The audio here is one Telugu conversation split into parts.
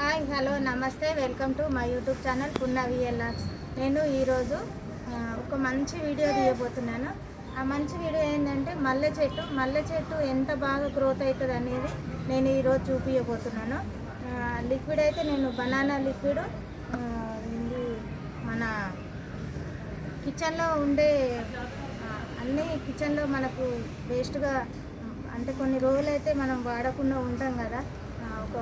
హాయ్ హలో నమస్తే welcome to my YouTube channel Punna VLRs. నేను ఈరోజు ఒక మంచి వీడియో తీయబోతున్నాను. ఆ మంచి వీడియో ఏంటంటే మల్లె చెట్టు. మల్లె చెట్టు ఎంత బాగా గ్రోత్ అవుతుంది అనేది నేను ఈరోజు చూపించబోతున్నాను లిక్విడ్ అయితే నేను బనానా లిక్విడ్ ఇది మన కిచెన్లో ఉండే అన్నీ కిచెన్లో మనకు వేస్ట్గా అంటే కొన్ని రోజులు అయితే మనం వాడకుండా ఉంటాం కదా. ఒక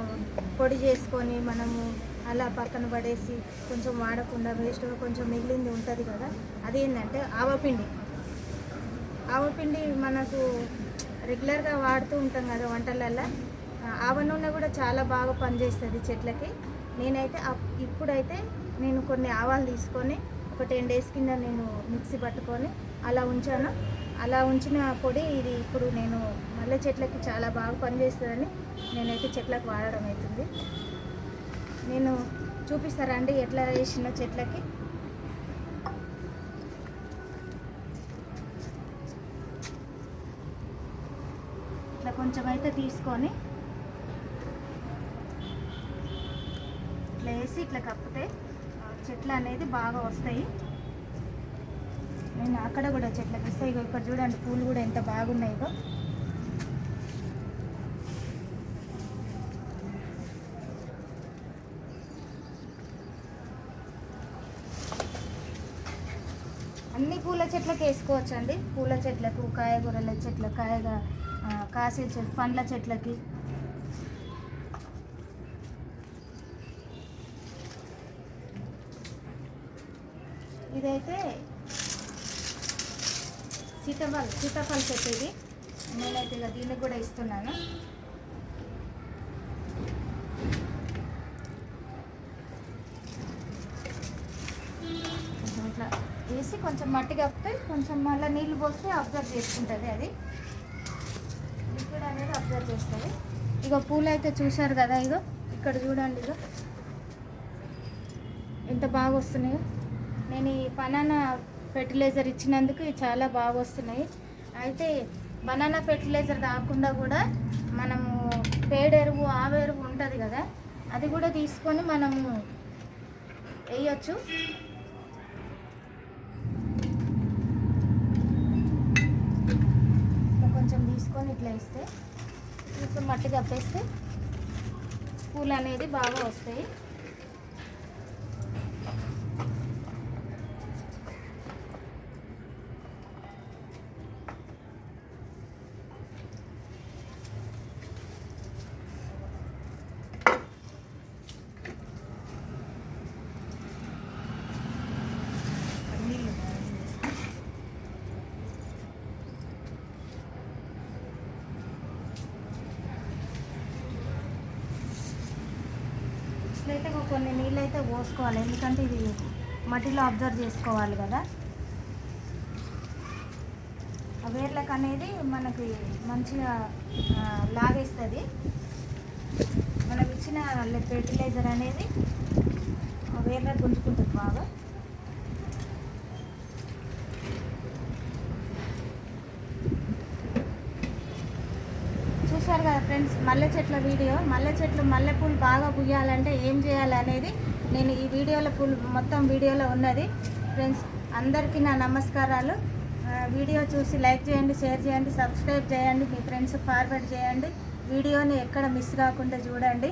పొడి చేసుకొని మనము అలా పక్కన పడేసి కొంచెం వాడకుండా వేస్ట్గా కొంచెం మిగిలింది ఉంటుంది కదా అదేంటంటే ఆవపిండి. ఆవపిండి మనకు రెగ్యులర్గా వాడుతూ ఉంటాం కదా వంటలల్లో ఆవ నూనె కూడా చాలా బాగా పనిచేస్తుంది చెట్లకి. నేనైతే అప్- ఇప్పుడైతే నేను కొన్ని ఆవాలు తీసుకొని ఒక టెన్ డేస్ కింద నేను మిక్సీ పట్టుకొని అలా ఉంచాను. అలా ఉంచిన పొడి ఇది ఇప్పుడు నేను మల్లె చెట్లకి చాలా బాగా పనిచేస్తుందని నేనైతే చెట్లకు వాడడం అవుతుంది. నేను చూపిస్తారా అండి ఎట్లా వేసిన చెట్లకి. ఇట్లా కొంచెం అయితే తీసుకొని ఇట్లా వేసి ఇట్లా కప్పితే చెట్లు అనేది బాగా వస్తాయి. నేను అక్కడ కూడా చెట్లకు ఇస్తాయి ఇగో ఇక్కడ చూడండి పూలు కూడా ఎంత బాగున్నాయో అన్ని పూల చెట్లకు వేసుకోవచ్చు అండి పూల చెట్లకు కాయగూరల చెట్లకు కాయగా కాసే చెట్లు పండ్ల చెట్లకి. ఇదైతే సీతాఫల్ సీతాఫల్ చెట్టు ఇది. నేనైతే ఇక దీనికి కూడా ఇస్తున్నాను. కొంచెం ఇట్లా వేసి కొంచెం మట్టి కప్పితే కొంచెం మళ్ళీ నీళ్ళు పోస్తే అబ్జర్వ్ చేసుకుంటుంది అది. లిక్విడ్ అనేది అబ్జర్వ్ చేస్తుంది. ఇక పూలు అయితే చూశారు కదా ఇగో. ఇక్కడ చూడండి ఇగో. ఎంత బాగా వస్తున్నాయో. నేను ఈ పనాన ఫెర్టిలైజర్ ఇచ్చినందుకు చాలా బాగా వస్తున్నాయి. అయితే బనానా ఫెర్టిలైజర్ కాకుండా కూడా మనము పేడెరువు ఆవెరువు ఉంటుంది కదా అది కూడా తీసుకొని మనము వేయచ్చు. కొంచెం తీసుకొని ఇట్లా వేస్తే ఇప్పుడు మట్టి కప్పేస్తే పూలు అనేది బాగా వస్తాయి. ఇట్లయితే అయితే కొన్ని నీళ్ళు అయితే పోసుకోవాలి. ఎందుకంటే ఇది మట్టిలో అబ్జర్వ్ చేసుకోవాలి కదా. ఆ వేర్లకు అనేది మనకి మంచిగా లాగేస్తుంది. మనం ఇచ్చిన ఫెర్టిలైజర్ అనేది ఆ వేర్లకు గుంజుకుంటుంది బాగా. చూశారు కదా ఫ్రెండ్స్ మల్లె చెట్ల వీడియో. మల్లె చెట్లు మల్లెపూలు బాగా పుయ్యాలంటే ఏం చేయాలి అనేది నేను ఈ వీడియోలో పూలు మొత్తం వీడియోలో ఉన్నది. ఫ్రెండ్స్ అందరికీ నా నమస్కారాలు. వీడియో చూసి లైక్ చేయండి షేర్ చేయండి సబ్స్క్రైబ్ చేయండి మీ ఫ్రెండ్స్ ఫార్వర్డ్ చేయండి. వీడియోని ఎక్కడ మిస్ కాకుండా చూడండి.